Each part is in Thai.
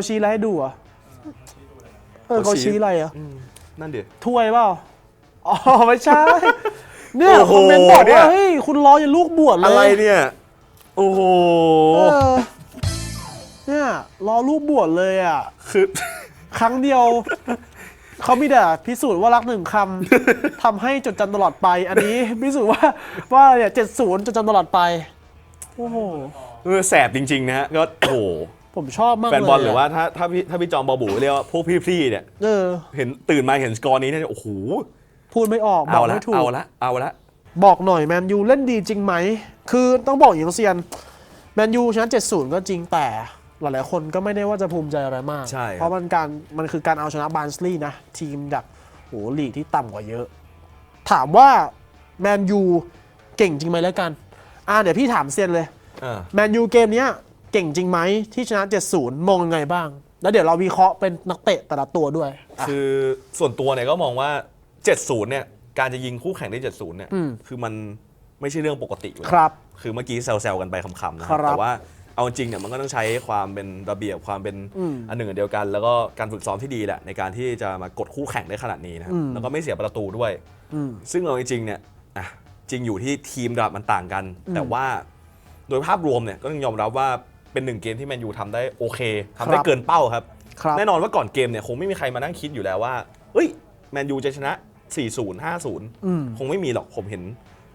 เขาชี้อะไรให้ดูเหรอะเออเขาเขาชี้ชี้อะไรอะอืมนั่นดิถ้วยเปล่า อ๋อ ไม่ใช่ เนี่ยโอ้โหคอมเมนต์บอกเนี่ว่ายเฮ้ย คุณรออย่าลูกบวชเลยอะไรเนี่ย โอ้โห เออเนี่ยรอลูกบวชเลยอะ คือ ครั้งเดียว เขามีแต่พิสูจน์ว่ารักหนึ่งคำ ทำให้จดจำตลอดไป อันนี้ พิสูจน์ว่าว่าเนี่ยเจ็ดศูนย์จดจำตลอดไป โอ้โห เออแสบจริง ๆ นะฮะก็โอ้โห ผมชอบมากแฟเลยนบอลหรือว่าถ้าถ้าพี่ถ้าพี่จอมบอบูเรียกว่าพวกพี่ๆเนี่ยเออเห็นตื่นมาเห็นสกอร์นี้เนี่ยโอ้โหพูดไม่ออกบเอาอกละไม่ถูกเอาละเอาละบอกหน่อยแมนยูเล่นดีจริงไหม คือต้องบอกอย่างเซียนแมนยูชนะ 70 ก็จริงแต่หลายๆคนก็ไม่ได้ว่าจะภูมิใจอะไรมากใช่ครับเพราะมันการมันคือการเอาชนะบาร์นสลีย์นะ ทีมจากโหลีกที่ต่ำกว่าเยอะ ถามว่าแมนยูเก่งจริงไหมแล้วกัน อ่าเดี๋ยวพี่ถามเซียนเลยอ่าแมนยูเกมเนี้ย เก่งจริงไหมที่ชนะ 70 มองยังไงบ้าง แล้วเดี๋ยวเราวิเคราะห์เป็นนักเตะแต่ละตัวด้วยอะคือส่วนตัวเนี่ยก็มองว่า 70 เนี่ย การจะยิงคู่แข่งได้ 70 เนี่ย อืม คือมันไม่ใช่เรื่องปกติอยู่แล้วครับ คือเมื่อกี้แซวๆกันไปคำๆนะคครัรับบแต่ว่าเอาจริงเนี่ยมันก็ต้องใช้ความเป็นระเบียบความเป็นอืมอันหนึ่งอันเดียวกัน แล้วก็การฝึกซ้อมที่ดีแหละในการที่จะมากดคู่แข่งได้ขนาดนี้นะครับอืม แล้วก็ไม่เสียประตูด้วย อืม ซึ่งเอาจริงๆเนี่ยอะจริงอยู่ที่ทีมระดับมันต่างกัน แต่ว่าโดยภาพรวมเนี่ยก็ต้องยอมรับว่า เป็นหนึ่งเกมที่แมนยูทำได้โอเคทำได้ครับ เกินเป้าครับ ครับ แน่นอนว่าก่อนเกมเนี่ยคงไม่มีใครมานั่งคิดอยู่แล้วว่า เอ้ยแมนยูจะชนะ 4-0 5-0อืมคงไม่มีหรอกผมเห็น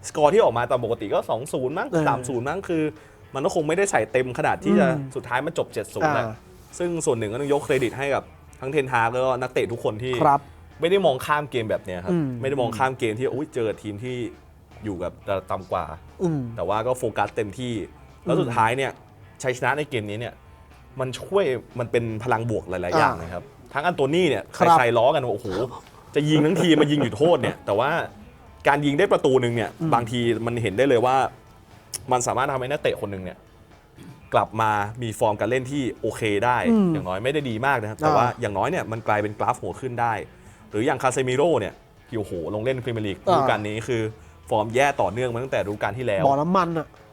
สกอร์ที่ออกมาตามปกติก็ 2-0 มั้งเออ3-0 มั้งคือ มันก็คงไม่ได้ใส่เต็มขนาดที่จะอืมสุดท้ายมันจบ 7-0อ่าแหละซึ่งส่วนหนึ่งก็ต้องยกเครดิตให้กับทั้งเทนฮากแล้วก็นักเตะทุกคนที่ ครับ ไม่ได้มองข้ามเกมแบบเนี้ยครับ อืม ไม่ได้มองข้ามเกมที่อุ้ยเจอทีมที่อยู่กับระดับต่ำกว่า อืม แต่ว่าก็โฟกัสเต็มที่ แล้วสุดท้ายเนี่ย ชัยชนะในเกมนี้เนี่ยมันช่วยมันเป็นพลังบวกหลาย ๆ อย่างอ่านนะครับ ทั้งอันโตนี่เนี่ยครับ ใครๆล้อกันว่าโอ้โหจะยิงทั้งทีมมายิงอยู่โทษเนี่ย แต่ว่าการยิงได้ประตูหนึ่งเนี่ย บางทีมันเห็นได้เลยว่า มันสามารถทำให้นักเตะคนหนึ่งเนี่ย กลับมามีฟอร์มการเล่นที่โอเคได้อืมอย่างน้อยไม่ได้ดีมากนะครับ แต่อ่าว่าอย่างน้อยเนี่ยมันกลายเป็นกราฟหัวขึ้นได้ หรืออย่างคาเซมิโร่เนี่ยที่โอ้โหลงเล่นพรีเมียร์ลีกฤดูกาลนี้คือฟอร์มแย่ต่อเนื่องมาตั้งแต่ฤดูกาลที่แล้ว บ่อน้ำมันอะเออ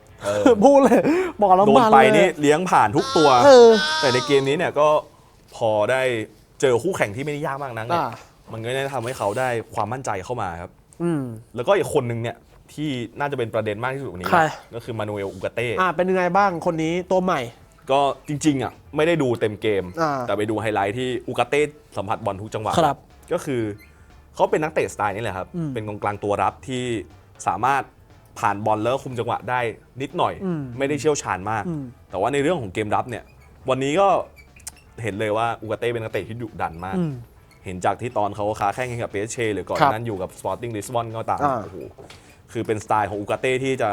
พูดเลยบ่อโดน้ำนมันไปเลยนี่เลี้ยงผ่านทุกตัว เออ แต่ในเกมนี้เนี่ยก็พอได้เจอคู่แข่งที่ไม่ได้ยากมากนักเนี่ยอ่า มันก็ได้ทำให้เขาได้ความมั่นใจเข้ามาครับ อืม แล้วก็อีกคนหนึ่งเนี่ยที่น่าจะเป็นประเด็นมากที่สุดวันนี้ใคร ก็คือมานูเอลอูกาเต้ อ่าเป็นยังไงบ้างคนนี้ตัวใหม่ ก็จริงๆอะไม่ได้ดูเต็มเกม อ่าแต่ไปดูไฮไลท์ที่อูกาเต้สัมผัสบอลทุกจังหวะครับก็คือเขาเป็นนักเตะสไตล์นี้แหละครับอืมเป็นกองกลางตัวรับที่สามารถ ผ่านบอลแล้วคุมจังหวะได้นิดหน่อย อืมไม่ได้เชี่ยวชาญมาก อืม แต่ว่าในเรื่องของเกมรับเนี่ยวันนี้ก็เห็นเลยว่าอูกาเต้เป็นนักเตะที่ดุดันมาก อืม เห็นจากที่ตอนเขาค้าแข่งกับเปเชหรือก่อนครับนั้นอยู่กับสปอร์ติ้งลิสบอนก็ตามอ่า โอ้โหคือเป็นสไตล์ของอูกาเต้ที่จะ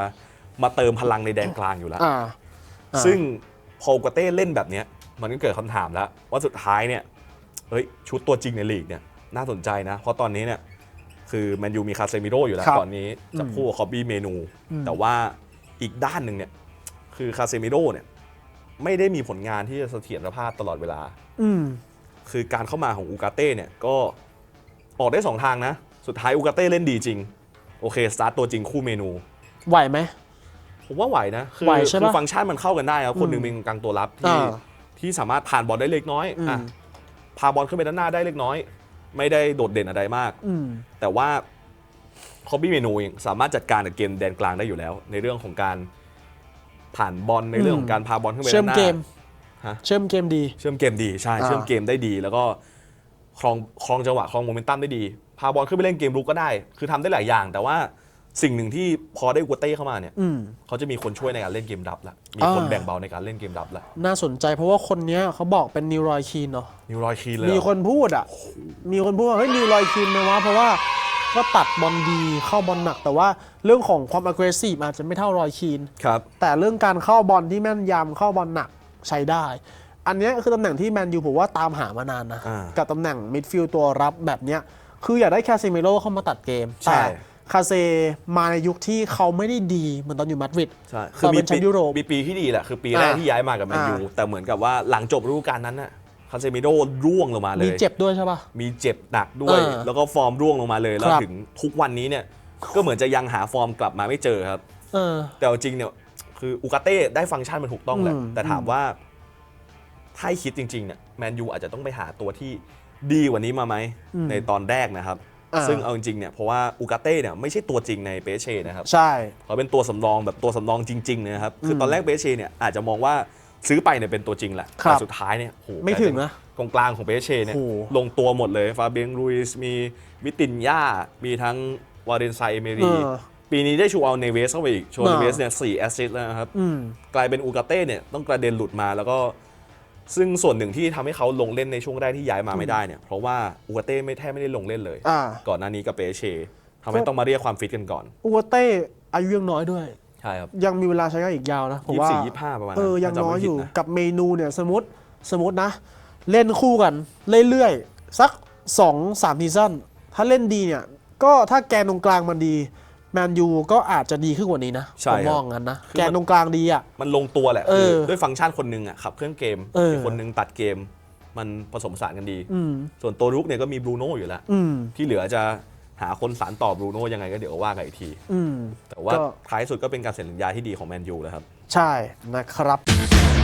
มาเติมพลังในแดนกลางอยู่แล้ว อ่า อ่า ซึ่งพออูกาเต้เล่นแบบเนี้ยมันก็เกิดคำถามแล้ว ว่าสุดท้ายเนี่ยเฮ้ยชุดตัวจริงในลีกเนี่ยน่าสนใจนะ เพราะตอนนี้เนี่ย คือแมนยูมีคาเซมิโร่อยู่แล้วครับตอนนี้จะคู่กับคอบบี้เมนู อืม แต่ว่าอีกด้านหนึ่งเนี่ยคือคาเซมิโร่เนี่ยไม่ได้มีผลงานที่จะเสถียรภาพตลอดเวลา อืม คือการเข้ามาของอูกาเต้เนี่ยก็ออกได้สองทางนะ สุดท้ายอูกาเต้เล่นดีจริง โอเค สตาร์ทตัวจริงคู่เมนู ไหวไหม ผมว่าไหวนะ คืไหวใช่ปะคือฟังก์ชันมันเข้ากันได้ครับ คนหนึ่งอืมเป็นกลางตัวรับที่อ่าที่สามารถผ่านบอลได้เล็กน้อยอืม อะพาบอลขึ้นไปด้านหน้าได้เล็กน้อย ไม่ได้โดดเด่นอะไรมาก อืม แต่ว่าคอบบี้เมนูเองสามารถจัดการกับเกมแดนกลางได้อยู่แล้ว ในเรื่องของการผ่านบอลในเรื่องของการพาบอลขึ้นไปเชื่อด้ามนหน้า เกม ฮะ เชื่อมเกมดี เชื่อมเกมดีใช่อ่า เชื่อมเกมได้ดี แล้วก็ครองครองจังหวะครองโมเมนตัมได้ดี พาบอลขึ้นไปเล่นเกมรุกก็ได้ คือทำได้หลายอย่าง แต่ว่า สิ่งหนึ่งที่พอได้กัวเต้เข้ามาเนี่ยอืม เขาจะมีคนช่วยในการเล่นเกมรับละมีคนอ่า แบ่งเบาในการเล่นเกมรับละน่าสนใจเพราะว่าคนเนี้ยเขาบอกเป็นนิวรอยคีนเนาะ นิวรอยคีนเลยมีเหรอคนพูดอะ มีคนพูดว่าเฮ้ยนิวรอยคีนนะวะเพราะว่าก็ตัดบอลดีเข้าบอลหนัก แต่ว่าเรื่องของความ aggressive อาจจะไม่เท่ารอยคีน ครับ แต่เรื่องการเข้าบอลที่แม่นยำเข้าบอลหนักใช้ได้ อันเนี้ยคือตำแหน่งที่แมนยูผมว่าตามหามานานนะ อ่ากับตำแหน่งมิดฟิลด์ตัวรับแบบเนี้ยคืออยากได้คาเซมิโร่เข้ามาตัดเกม ใช่ แต่ คาเซมาในยุคที่เขาไม่ได้ดีเหมือนตอนอยู่มาดริดใช่ตอนเป็นแชมป์ยุโรป มีปีที่ดีแหละ คือปีแรกอ่าที่ย้ายมากับแมนยู อ่า แต่เหมือนกับว่าหลังจบฤดูกาลนั้นน่ะคาเซมิโดร่วงลงมาเลมียเจ็บด้วยใช่ปะ มีเจ็บหนักด้วย เออแล้วก็ฟอร์มร่วงลงมาเลย แล้วครับ ถึงทุกวันนี้เนี่ย ก็เหมือนจะยังหาฟอร์มกลับมาไม่เจอครับ เออ แต่เอาจริงเนี่ยคืออูกาเต้ได้ฟังก์ชันมันถูกต้องแหละ อืม แต่ถามว่าถ้าให้คิดจริงๆเนี่ยแมนยูอาจจะต้องไปหาตัวที่ดีกว่านี้มาไหมอืมในตอนแรกนะครับอ่า ซึ่งเอาจริงๆเนี่ยเพราะว่าอูกาเต้เนี่ยไม่ใช่ตัวจริงในเปเช่นะครับใช่เขาเป็นตัวสำรองแบบตัวสำรองจริงๆนะครับคือตอนแรกเปเช่เนี่ยอาจจะมองว่าซื้อไปเนี่ยเป็นตัวจริงแหละครับแต่สุดท้ายเนี่ยโหไม่ถึงนะกองกลางของเปเช่เนี่ยโหลงตัวหมดเลยฟาเบียงลุยส์มีวิตินย่ามีทั้งวาเรนไซเมรีเออปีนี้ได้ชูเอาเนเวสเข้าไปอีกโชว์เออเนเวสเนี่ยสี่แอสซิสต์แล้วนะครับอืมกลายเป็นอูกาเต้เนี่ยต้องกระเด็นหลุดมาแล้วก็ ซึ่งส่วนหนึ่งที่ทำให้เขาลงเล่นในช่วงแรกที่ย้ายมาไม่ได้เนี่ยเพราะว่าอูกาเต้ไม่แทบไม่ได้ลงเล่นเลย อ่า ก่อนหน้านี้กับเปเช่ทำให้ต้องมาเรียกความฟิตกันก่อนอูกาเต้อายุยังน้อยด้วย ใช่ครับยังมีเวลาใช้งานอีกยาวนะผมยี่ว่าสี่ยี่ห้าประมาณเออยังถ้าจำน้อยไม่อผิดยู่นะกับเมนูเนี่ยสมมติสมมตินะ เล่นคู่กันเรื่อยๆสัก2อสามซีซั่นถ้าเล่นดีเนี่ยก็ถ้าแกนตรงกลางมันดี แมนยูก็อาจจะดีขึ้นกว่านี้นะใช่ผมครับมองงั้นนะ คือมัน แกนตรงกลางดีอะ มันลงตัวแหละเออคือด้วยฟังก์ชันคนหนึ่งอะขับเครื่องเกมเอออี กคนหนึ่งตัดเกม มันผสมผสานกันดี อืม ส่วนตัวรุกเนี่ยก็มีบรูโน่อยู่แล้ว อืม ที่เหลือจะหาคนสารต่อบรูโน่ยังไงก็เดี๋ยวว่ากันอีกที อืม แต่ว่าก็ ท้ายสุดก็เป็นการเซ็นสัญญาที่ดีของแมนยูแล้วครับ ใช่นะครับ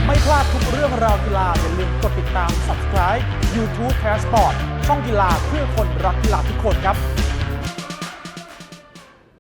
ไม่พลาดทุกเรื่องราวกีฬาอย่าลืมกดติดตาม subscribe YouTube Passport ช่องกีฬาเพื่อคนรักกีฬาทุกคนครับ